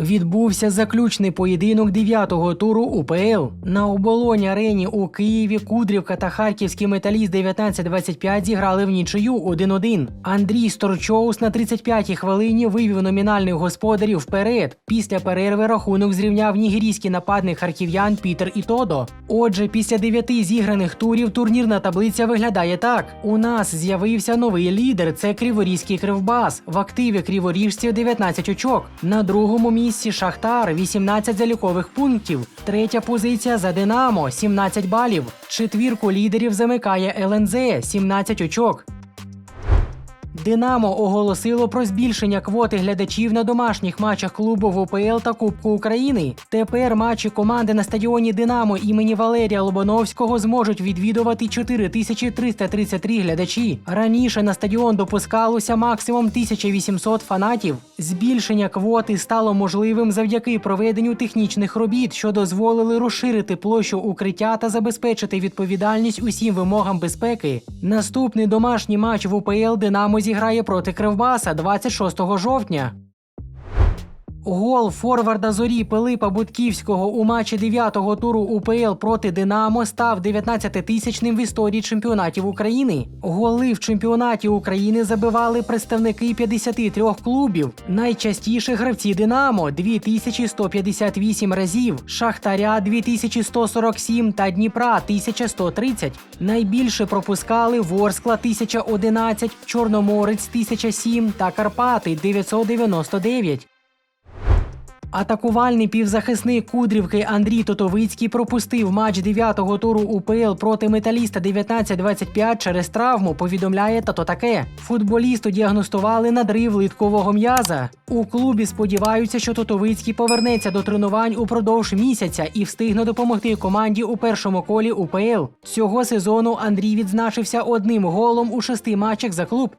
Відбувся заключний поєдинок 9-го туру УПЛ. На оболоні арені у Києві Кудрівка та Харківський металіст 19-25 зіграли в нічию 1-1. Андрій Сторчоус на 35-й хвилині вивів номінальних господарів вперед. Після перерви рахунок зрівняв нігерійський нападник харків'ян Пітер Ітодо. Отже, після дев'яти зіграних турів турнірна таблиця виглядає так: у нас з'явився новий лідер. Це Криворізький кривбас. В активі криворіжців 19 очок. На другому місці Шахтар 18 залікових пунктів. Третя позиція за Динамо 17 балів. Четвірку лідерів замикає ЛНЗ 17 очок. Динамо оголосило про збільшення квоти глядачів на домашніх матчах клубу в УПЛ та Кубку України. Тепер матчі команди на стадіоні Динамо імені Валерія Лобановського зможуть відвідувати 4333 глядачі. Раніше на стадіон допускалося максимум 1800 фанатів. Збільшення квоти стало можливим завдяки проведенню технічних робіт, що дозволили розширити площу укриття та забезпечити відповідальність усім вимогам безпеки. Наступний домашній матч в УПЛ Динамо зіграє проти Кривбаса 26 жовтня. Гол форварда зорі Пилипа Будківського у матчі 9-го туру УПЛ проти Динамо став 19-тисячним в історії чемпіонатів України. Голи в чемпіонаті України забивали представники 53 клубів. Найчастіше гравці Динамо 2158 разів, Шахтаря 2147 та Дніпра 1130. Найбільше пропускали Ворскла 1011, Чорноморець 1007 та Карпати 999. Атакувальний півзахисник Кудрівки Андрій Тотовицький пропустив матч 9-го туру УПЛ проти металіста 19-25 через травму. Повідомляє тато таке. Футболісту діагностували надрив литкового м'яза. У клубі сподіваються, що Тотовицький повернеться до тренувань упродовж місяця і встигне допомогти команді у першому колі УПЛ. Цього сезону Андрій відзначився одним голом у шести матчах за клуб.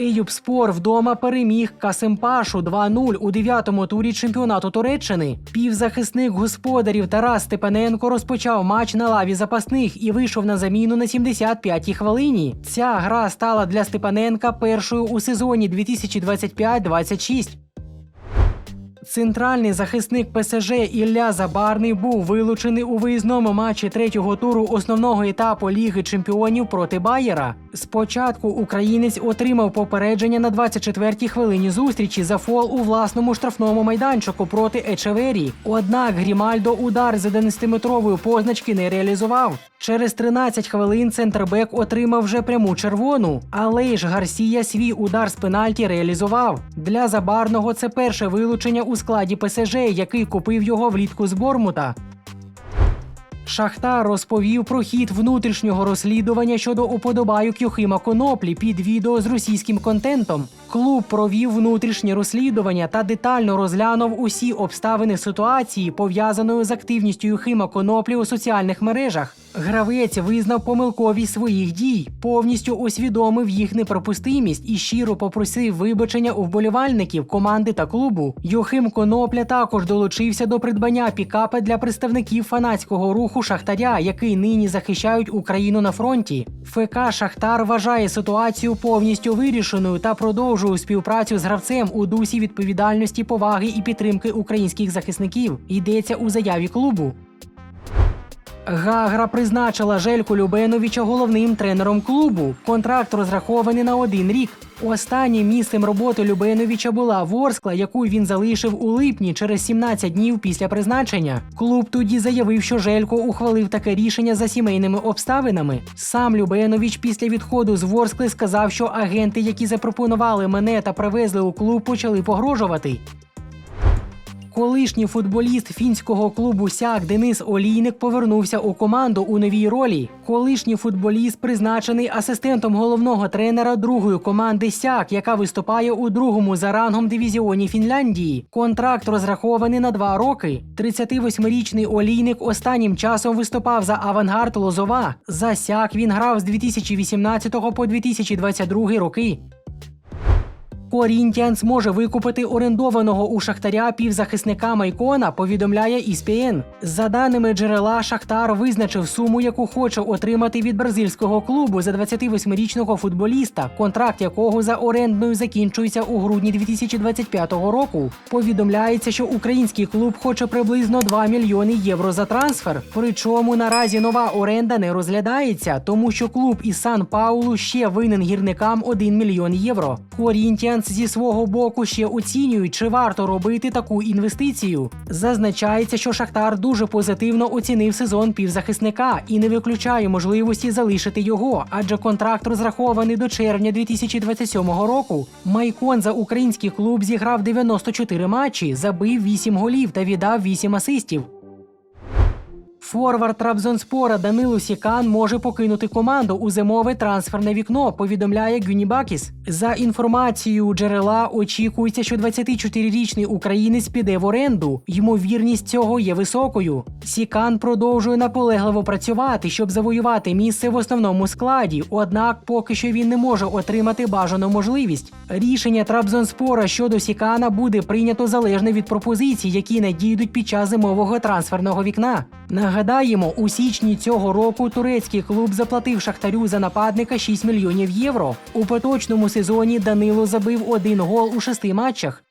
Еюбспор вдома переміг Касимпашу 2-0 у дев'ятому турі чемпіонату Туреччини. Півзахисник господарів Тарас Степаненко розпочав матч на лаві запасних і вийшов на заміну на 75-й хвилині. Ця гра стала для Степаненка першою у сезоні 2025-26. Центральний захисник ПСЖ Ілля Забарний був вилучений у виїзному матчі третього туру основного етапу Ліги Чемпіонів проти Байєра. Спочатку українець отримав попередження на 24-й хвилині зустрічі за фол у власному штрафному майданчику проти Ечевері. Однак Грімальдо удар з 11-метрової позначки не реалізував. Через 13 хвилин центрбек отримав вже пряму червону, але ж Гарсія свій удар з пенальті реалізував. Для забарного це перше вилучення у складі ПСЖ, який купив його влітку з Бормута. Шахтар розповів про хід внутрішнього розслідування щодо уподобайок Юхима Коноплі під відео з російським контентом. Клуб провів внутрішнє розслідування та детально розглянув усі обставини ситуації, пов'язаної з активністю Юхима Коноплі у соціальних мережах. Гравець визнав помилковість своїх дій, повністю усвідомив їх неприпустимість і щиро попросив вибачення у вболівальників команди та клубу. Юхим Конопля також долучився до придбання пікапа для представників фанатського руху Шахтаря, який нині захищають Україну на фронті. ФК Шахтар вважає ситуацію повністю вирішеною та продовжує співпрацю з гравцем у дусі відповідальності, поваги і підтримки українських захисників. Йдеться у заяві клубу. Гагра призначила Жельку Любеновича головним тренером клубу. Контракт розрахований на один рік. Останнім місцем роботи Любеновича була Ворскла, яку він залишив у липні через 17 днів після призначення. Клуб тоді заявив, що Желько ухвалив таке рішення за сімейними обставинами. Сам Любенович після відходу з Ворскли сказав, що агенти, які запропонували мене та привезли у клуб, почали погрожувати. Колишній футболіст фінського клубу Сяк Денис Олійник повернувся у команду у новій ролі. Колишній футболіст призначений асистентом головного тренера другої команди Сяк, яка виступає у другому за рангом дивізіоні Фінляндії. Контракт розрахований на два роки. 38-річний Олійник останнім часом виступав за авангард Лозова. За Сяк він грав з 2018 по 2022 роки. Корінтіанс може викупити орендованого у Шахтаря півзахисника Майкона, повідомляє ESPN. За даними джерела, Шахтар визначив суму, яку хоче отримати від бразильського клубу за 28-річного футболіста, контракт якого за орендною закінчується у грудні 2025 року. Повідомляється, що український клуб хоче приблизно 2 мільйони євро за трансфер. Причому наразі нова оренда не розглядається, тому що клуб із Сан Паулу ще винен гірникам 1 мільйон євро. Корінтіанс зі свого боку ще оцінюють, чи варто робити таку інвестицію. Зазначається, що Шахтар дуже позитивно оцінив сезон півзахисника і не виключає можливості залишити його, адже контракт розрахований до червня 2027 року. Майкон за український клуб зіграв 94 матчі, забив 8 голів та віддав 8 асистів. Форвард Трабзонспора Данило Сікан може покинути команду у зимове трансферне вікно, повідомляє Гюнібакіс. За інформацією джерела, очікується, що 24-річний українець піде в оренду. Ймовірність цього є високою. Сікан продовжує наполегливо працювати, щоб завоювати місце в основному складі. Однак, поки що він не може отримати бажану можливість. Рішення Трабзонспора щодо Сікана буде прийнято залежно від пропозицій, які надійдуть під час зимового трансферного вікна. Нагадаємо, у січні цього року турецький клуб заплатив Шахтарю за нападника 6 мільйонів євро. У поточному сезоні Данило забив один гол у шести матчах.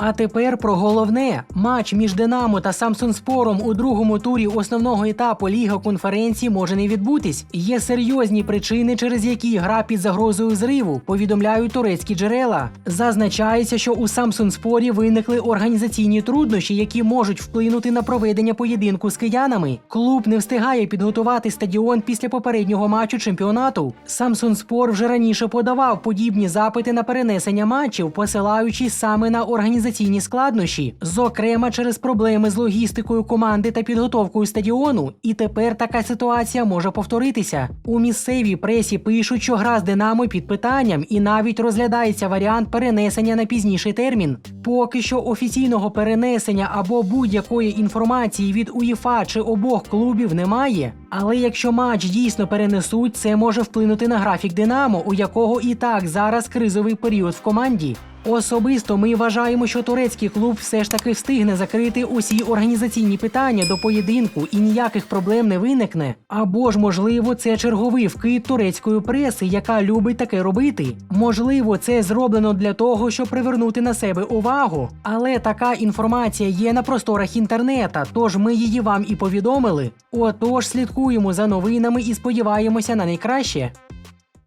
А тепер про головне матч між Динамо та Самсунспором у другому турі основного етапу Ліга конференції може не відбутись. Є серйозні причини, через які гра під загрозою зриву, повідомляють турецькі джерела. Зазначається, що у Самсунспорі виникли організаційні труднощі, які можуть вплинути на проведення поєдинку з киянами. Клуб не встигає підготувати стадіон після попереднього матчу чемпіонату. Самсунспор вже раніше подавав подібні запити на перенесення матчів, посилаючись саме на організаційні складнощі, зокрема через проблеми з логістикою команди та підготовкою стадіону. І тепер така ситуація може повторитися. У місцевій пресі пишуть, що гра з Динамо під питанням, і навіть розглядається варіант перенесення на пізніший термін. Поки що офіційного перенесення або будь-якої інформації від УЄФА чи обох клубів немає. Але якщо матч дійсно перенесуть, це може вплинути на графік Динамо, у якого і так зараз кризовий період в команді. Особисто ми вважаємо, що турецький клуб все ж таки встигне закрити усі організаційні питання до поєдинку і ніяких проблем не виникне. Або ж, можливо, це черговий вкид турецької преси, яка любить таке робити. Можливо, це зроблено для того, щоб привернути на себе увагу. Але така інформація є на просторах інтернета, тож ми її вам і повідомили. Отож, слідкуємо за новинами і сподіваємося на найкраще.